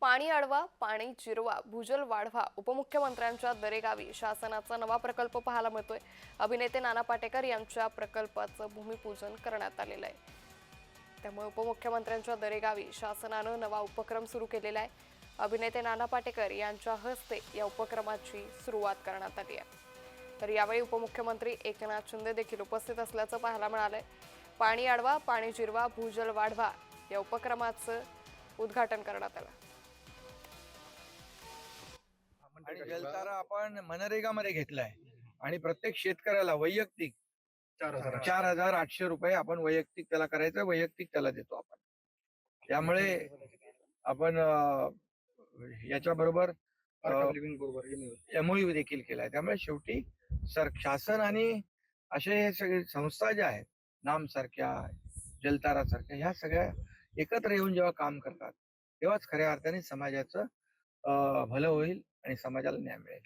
पाणी अडवा पाणी जिरवा भूजल वाढवा उपमुख्यमंत्र्यांच्या दरेगावी शासनाचा नवा प्रकल्प पाहायला मिळतोय. अभिनेते नाना पाटेकर यांच्या प्रकल्पाचं भूमिपूजन करण्यात आलेलं आहे. त्यामुळे उपमुख्यमंत्र्यांच्या दरेगावी शासनानं नवा उपक्रम सुरू केलेला आहे. अभिनेते नाना पाटेकर यांच्या हस्ते या उपक्रमाची सुरुवात करण्यात आली आहे. तर यावेळी उपमुख्यमंत्री एकनाथ शिंदे देखील उपस्थित असल्याचं पाहायला मिळालंय. पाणी अडवा पाणी जिरवा भूजल वाढवा या उपक्रमाचं उद्घाटन करण्यात आलं. आणि जलतारा आपण मनरेगामध्ये घेतलाय. आणि प्रत्येक शेतकऱ्याला वैयक्तिक चार हजार चार हजार आठशे रुपये आपण वैयक्तिक त्याला करायचं वैयक्तिक त्याला देतो आपण. त्यामुळे आपण याच्या बरोबर एमओयू देखील केलाय. त्यामुळे शेवटी सर शासन आणि असे सगळे संस्था ज्या आहेत नाम सारख्या जलतारा सारख्या ह्या सगळ्या एकत्र येऊन जेव्हा काम करतात तेव्हाच खऱ्या अर्थाने समाजाचं भलं होईल आणि समाजाला न्याय मिळेल.